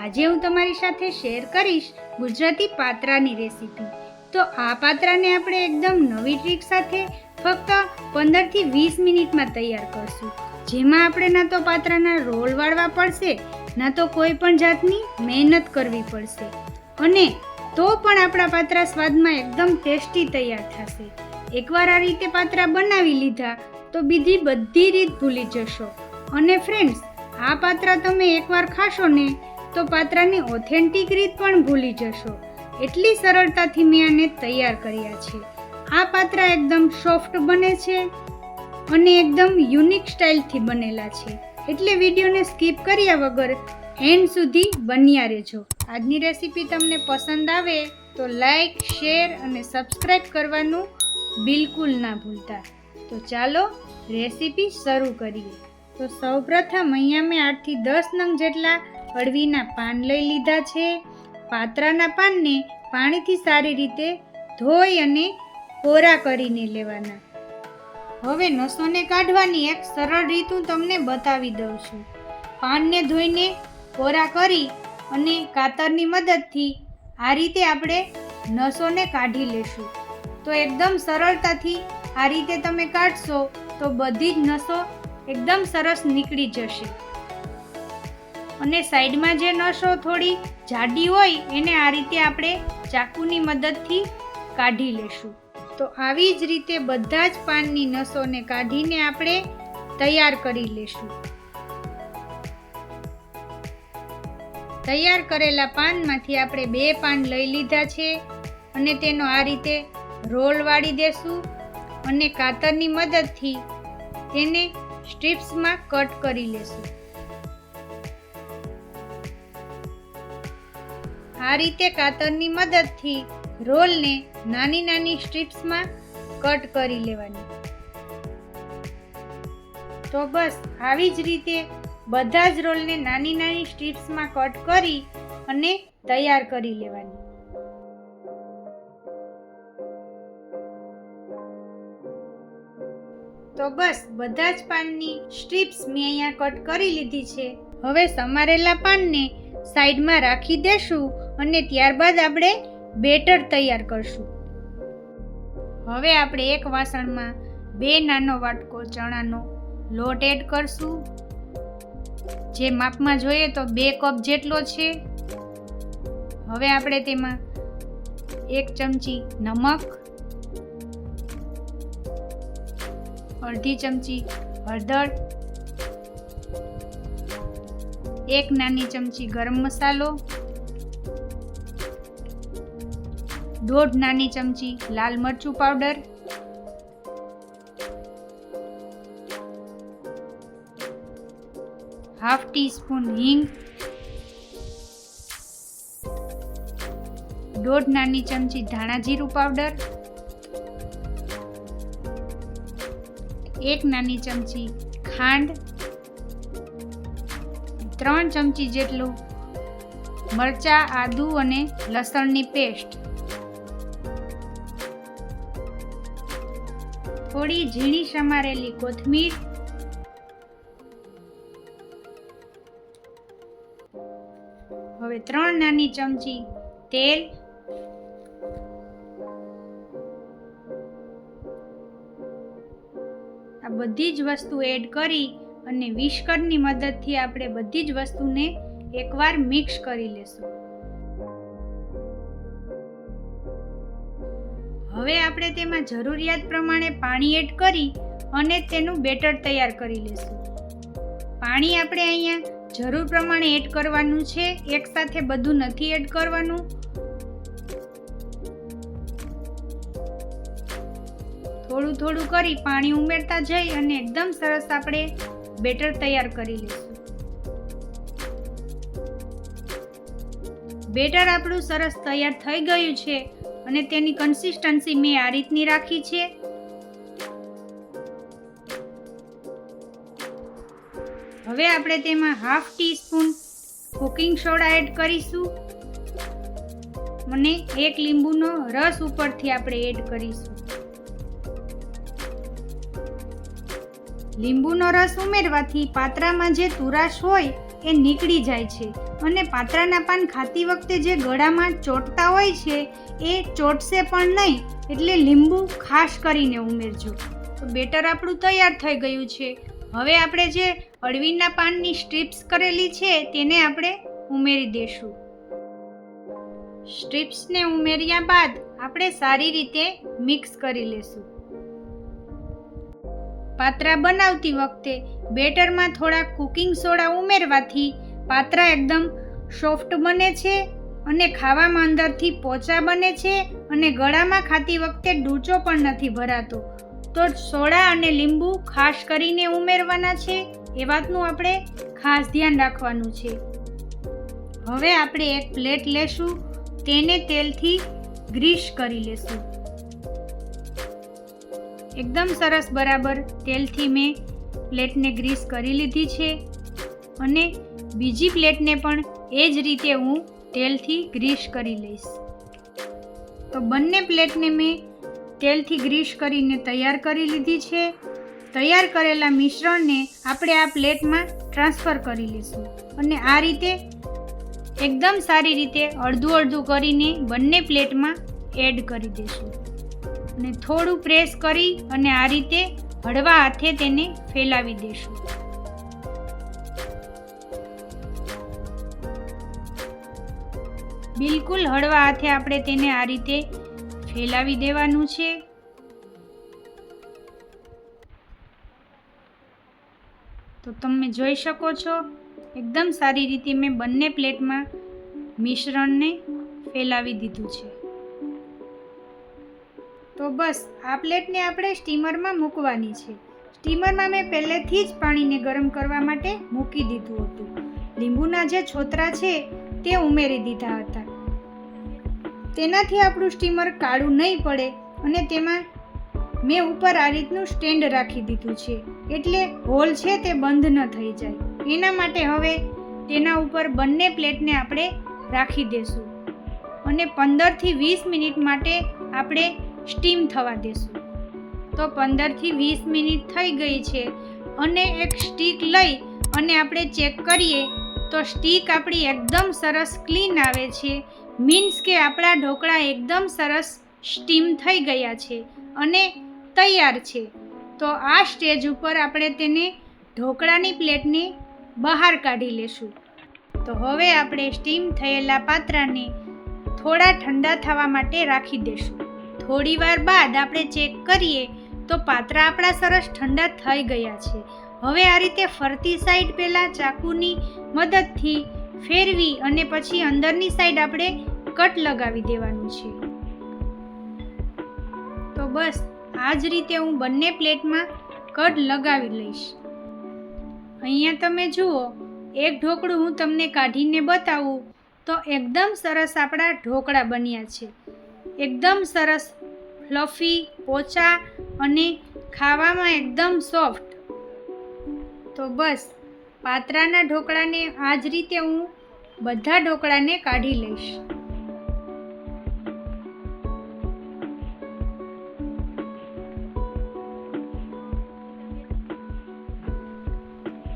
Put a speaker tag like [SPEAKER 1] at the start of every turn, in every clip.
[SPEAKER 1] આજે હું તમારી સાથે શેર કરીશ ગુજરાતી પાત્રાની રેસીપી તો આ પાત્રાને આપણે એકદમ નવી ટ્રીક સાથે ફક્ત પંદરથી વીસ મિનિટમાં તૈયાર કરશું. જેમાં આપણે ના તો પાત્રાના રોલ વાળવા પડશે, ના તો કોઈ પણ જાતની મહેનત કરવી પડશે. અને તો પણ આપણા પાત્રા સ્વાદમાં એકદમ ટેસ્ટી તૈયાર થશે. એકવાર આ રીતે પાત્રા બનાવી લીધા, તો બીજી બધી રીત ભૂલી જશો. અને ફ્રેન્ડ્સ આ પાત્રા તમે એકવાર ખાશો ને તો પાત્રાની ઓથેન્ટિક રીત પણ ભૂલી જશો. એટલી સરળતાથી મેં આને તૈયાર કર્યા છે. આ પાત્રા એકદમ સોફ્ટ બને છે અને એકદમ યુનિક સ્ટાઇલથી બનેલા છે. એટલે વિડીયોને સ્કીપ કર્યા વગર એન્ડ સુધી બન્યા રહેજો. આજની રેસીપી તમને પસંદ આવે તો લાઈક શેર અને સબસ્ક્રાઈબ કરવાનું બિલકુલ ના ભૂલતા. તો ચાલો રેસીપી શરૂ કરીએ. તો સૌપ્રથમ અહીંયા મેં આઠથી દસ નંગ જેટલા અળવીના પાન લઈ લીધા છે. પાત્રાના પાનને પાણીથી સારી રીતે ધોઈ અને કોરા કરીને લેવાના. હવે નસોને કાઢવાની એક સરળ રીત હું તમને બતાવી દઉં છું. પાનને ધોઈને કોરા કરી અને કાતરની મદદથી આ રીતે આપણે નસોને કાઢી લેશું. તો એકદમ સરળતાથી આ રીતે તમે કાઢશો તો બધી જ નસો એકદમ સરસ નીકળી જશે. અને સાઈડમાં જે નસો થોડી જાડી હોય, એને આ રીતે આપણે ચાકુની મદદથી કાઢી લેશું. તો આવી જ રીતે બધા જ પાનની નસોને કાઢીને આપણે તૈયાર કરી લેશું. તૈયાર કરેલા પાનમાંથી આપણે બે પાન લઈ લીધા છે અને તેનો આ રીતે રોલ વાળી દેશું અને કાતરની મદદથી તેને સ્ટ્રીપ્સમાં કટ કરી લેશું. આ રીતે કાતરની મદદથી રોલને નાની નાની સ્ટ્રીપ્સમાં કટ કરી લેવાની. તો બસ, આવી જ રીતે બધા જ રોલને નાની નાની સ્ટ્રીપ્સમાં કટ કરી અને તૈયાર કરી લેવાની. તો બસ, બધા જ પાનની સ્ટ્રીપ્સ મેં અહીંયા કટ કરી લીધી છે. હવે સમારેલા પાનને સાઈડમાં રાખી દેશું અને ત્યારબાદ આપણે બેટર તૈયાર કરશું. હવે આપણે એક વાસણમાં બે નાનો વાટકો ચણાનો લોટ એડ કરશું. જે માપમાં જોઈએ તો બે કપ જેટલો છે. હવે આપણે તેમાં એક ચમચી નમક, અડધી ચમચી હળદર, એક નાની ચમચી ગરમ મસાલો દોઢ નાની ચમચી લાલ મરચું પાવડર, હાફ ટી સ્પૂન હિંગ, દોઢ નાની ચમચી ધાણા જીરું પાવડર, એક નાની ચમચી ખાંડ, ત્રણ ચમચી જેટલું મરચા, આદુ અને લસણની પેસ્ટ. થોડી ઝીણી સમારેલી કોથમીર. હવે ત્રણ નાની ચમચી તેલ. આ બધી જ વસ્તુ એડ કરી અને વિસ્કરની મદદથી આપણે બધી જ વસ્તુને એકવાર મિક્સ કરી લેશું. હવે આપણે તેમાં જરૂરિયાત પ્રમાણે પાણી એડ કરી અને તેનું બેટર તૈયાર કરી લેશું. પાણી આપણે અહીંયા જરૂર પ્રમાણે એડ કરવાનું છે. એકસાથે બધું નથી એડ કરવાનું. થોડું થોડું કરી પાણી ઉમેરતા જઈ અને એકદમ સરસ આપણે બેટર તૈયાર કરી લઈશું બેટર આપણું સરસ તૈયાર થઈ ગયું છે. અને તેની કન્સિસ્ટન્સી મેં આ રીતની રાખી છે. હવે આપણે તેમાં half teaspoon cooking soda add કરીશું. અને એક લીંબુનો રસ ઉપરથી આપણે એડ કરીશું. લીંબુનો રસ ઉમેરવાથી પાત્રામાં જે તુરાશ હોય એ નીકળી જાય છે અને પાત્રાના પાન ખાતી વખતે જે ગળામાં ચોંટતા હોય છે, એ ચોટશે પણ નહીં, એટલે લીંબુ ખાસ કરીને ઉમેરજો. તો બેટર આપણું તૈયાર થઈ ગયું છે. હવે આપણે જે અળવીના પાનની સ્ટ્રીપ્સ કરેલી છે, તેને આપણે ઉમેરી દઈશું સ્ટ્રીપ્સને ઉમેર્યા બાદ આપણે સારી રીતે મિક્સ કરી લેશું. પાત્રા બનાવતી વખતે બેટરમાં થોડા કુકિંગ સોડા ઉમેરવાથી પાત્રા એકદમ સોફ્ટ બને છે અને ખાવામાં અંદરથી પોચા બને છે અને ગળામાં ખાતી વખતે ડૂચો પણ નથી ભરાતો. તો સોડા અને લીંબુ ખાસ કરીને ઉમેરવાના છે એ વાતનું આપણે ખાસ ધ્યાન રાખવાનું છે. હવે આપણે એક પ્લેટ લેશું, તેને તેલથી ગ્રીસ કરી લેશું. એકદમ સરસ બરાબર તેલથી મેં પ્લેટને ગ્રીસ કરી લીધી છે અને બીજી પ્લેટને પણ એ જ રીતે હું તેલથી ગ્રીસ કરી લઈશ. તો બંને પ્લેટને મેં તેલથી ગ્રીસ કરીને તૈયાર કરી લીધી છે. તૈયાર કરેલા મિશ્રણને આપણે આ પ્લેટમાં ટ્રાન્સફર કરી લઈશું અને આ રીતે એકદમ સારી રીતે અડધું અડધું કરીને બંને પ્લેટમાં એડ કરી દઈશું. અને થોડું પ્રેસ કરી અને આ રીતે હળવા હાથે તેને ફેલાવી દેશું. બિલકુલ હળવા હાથે આપણે તેને આ રીતે ફેલાવી દેવાનું છે. તો તમે જોઈ શકો છો, એકદમ સારી રીતે મેં બંને પ્લેટમાં મિશ્રણને ફેલાવી દીધું છે. તો બસ, આ પ્લેટને આપણે સ્ટીમરમાં મૂકવાની છે. સ્ટીમરમાં મેં પહેલેથી જ પાણીને ગરમ કરવા માટે મૂકી દીધું હતું. લીંબુના જે છોતરા છે, તે ઉમેરી દીધા હતા. તેનાથી આપણું સ્ટીમર કાળું નહીં પડે અને તેમાં મેં ઉપર આ રીતનું સ્ટેન્ડ રાખી દીધું છે. એટલે હોલ છે તે બંધ ન થઈ જાય. એના માટે હવે તેના ઉપર બંને પ્લેટને આપણે રાખી દેશું. અને પંદરથી વીસ મિનિટ માટે આપણે સ્ટીમ થવા દેશું. તો પંદરથી વીસ મિનિટ થઈ ગઈ છે અને એક સ્ટીક લઈ અને આપણે ચેક કરીએ તો સ્ટીક આપણી એકદમ સરસ ક્લીન આવે છે. મીન્સ કે આપણા ઢોકળા એકદમ સરસ સ્ટીમ થઈ ગયા છે અને તૈયાર છે. તો આ સ્ટેજ ઉપર આપણે તેને ઢોકળાની પ્લેટને બહાર કાઢી લેશું. તો હવે આપણે સ્ટીમ થયેલા પાત્રાને થોડા ઠંડા થવા માટે રાખી દેશું. થોડી વાર બાદ આપણે ચેક કરીએ તો પાત્રા આપણા સરસ ઠંડા થઈ ગયા છે. હવે આ રીતે ફરતી સાઈડ પહેલાં ચાકુની મદદથી ફેરવી અને પછી અંદરની સાઈડ આપણે કટ લગાવી દેવાનું છે. તો બસ, આ જ રીતે હું બંને પ્લેટમાં કટ લગાવી લઈશ. અહીંયા તમે જુઓ, એક ઢોકળું હું તમને કાઢીને બતાવું તો એકદમ સરસ આપણા ઢોકળા બન્યા છે. એકદમ સરસ ફ્લફી પોચા અને ખાવામાં એકદમ સોફ્ટ. તો બસ, પાત્રાના ઢોકળાને આ જ રીતે હું બધા ઢોકળાને કાઢી લઈશ.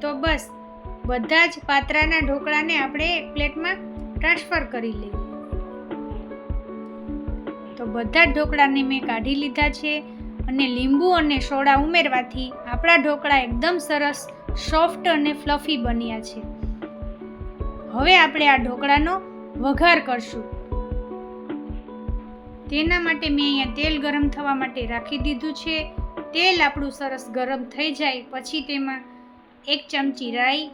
[SPEAKER 1] તો બસ, બધા જ પાત્રાના ઢોકળાને આપણે એક પ્લેટમાં ટ્રાન્સફર કરી લઈએ. તો બધા જ ઢોકળાને મેં કાઢી લીધા છે અને લીંબુ અને સોડા ઉમેરવાથી આપણા ઢોકળા એકદમ સરસ, સોફ્ટ અને ફ્લફી બન્યા છે. હવે આપણે આ ઢોકળાનો વઘાર કરશું. તેના માટે મેં અહીંયા તેલ ગરમ થવા માટે રાખી દીધું છે. તેલ આપણું સરસ ગરમ થઈ જાય, પછી તેમાં એક ચમચી રાઈ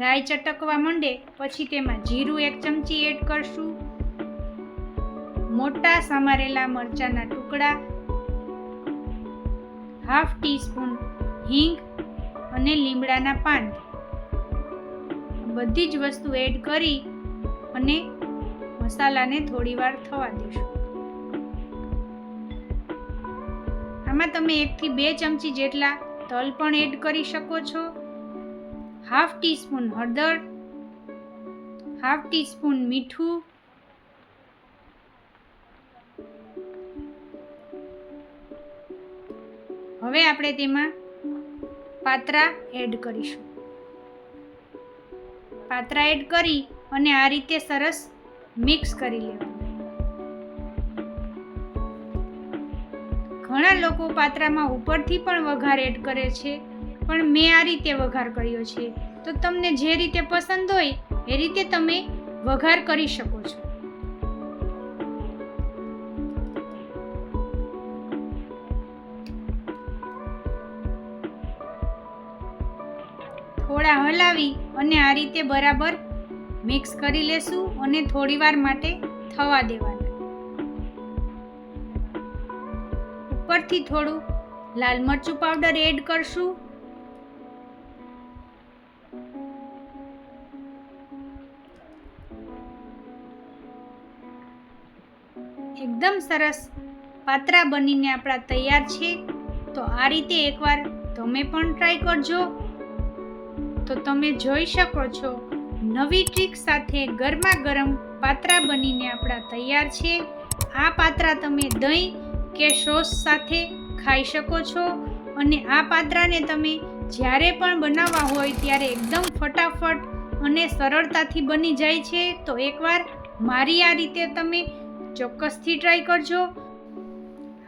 [SPEAKER 1] રાઈ ચટકવા માંડે, પછી તેમાં જીરું એક ચમચી એડ કરશું. મોટા સમારેલા મરચાના ટુકડા, હાફ ટીસ્પૂન હિંગ અને લીમડાના પાન બધી જ વસ્તુ એડ કરી અને મસાલાને થોડીવાર થવા દેશું. આમાં તમે એકથી બે ચમચી જેટલા તલ પણ એડ કરી શકો છો. હાફ ટીસ્પૂન હળદર હાફ ટીસ્પૂન મીઠું, હવે આપણે તેમાં પાત્રા એડ કરીશું. પાત્રા એડ કરી અને આ રીતે સરસ મિક્સ કરી લેવું ઘણા લોકો પાત્રામાં ઉપરથી પણ વઘાર એડ કરે છે. પણ મેં આ રીતે વઘાર કર્યો છે. તો તમને જે રીતે પસંદ હોય, એ રીતે તમે વઘાર કરી શકો છો. થોડા હલાવી અને આ રીતે બરાબર મિક્સ કરી લેશું અને થોડીવાર માટે થવા દેવાના. ઉપરથી થોડું લાલ મરચું પાવડર એડ કરશું. એકદમ સરસ પાત્રા બનીને આપણા તૈયાર છે. તો આ રીતે એકવાર તમે પણ ટ્રાય કરજો. તો તમે જોઈ શકો છો, નવી ટ્રીક સાથે ગરમા ગરમ પાત્રા બનીને આપણા તૈયાર છે. આ પાત્રા તમે દહીં કે સોસ સાથે ખાઈ શકો છો અને આ પાત્રાને તમે જ્યારે પણ બનાવવા હોય ત્યારે એકદમ ફટાફટ અને સરળતાથી બની જાય છે. તો એકવાર મારી આ રીતે તમે ચોક્કસથી ટ્રાય કરજો.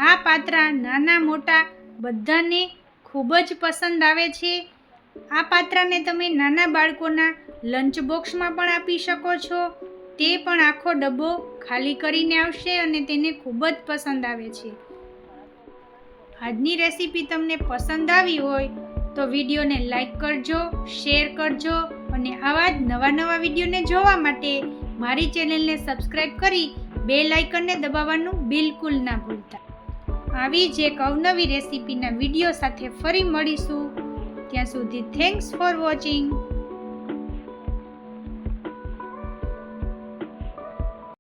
[SPEAKER 1] આ પાત્રા નાના મોટા બધાને ખૂબ જ પસંદ આવે છે. આ પાત્રાને તમે નાના બાળકોના લંચ બોક્સમાં પણ આપી શકો છો. તે પણ આખો ડબ્બો ખાલી કરીને આવશે અને તેને ખૂબ જ પસંદ આવે છે. આજની રેસીપી તમને પસંદ આવી હોય તો વિડીયોને લાઈક કરજો શેર કરજો અને આવા જ નવા નવા વિડીયોને જોવા માટે મારી ચેનલને સબસ્ક્રાઈબ કરી બે આઇકનને દબાવવાનું બિલકુલ ના ભૂલતા. આવી જ એક અવનવી રેસીપીના વીડિયો સાથે ફરી મળીશું. ત્યાં સુધી થેન્ક્સ ફોર વોચિંગ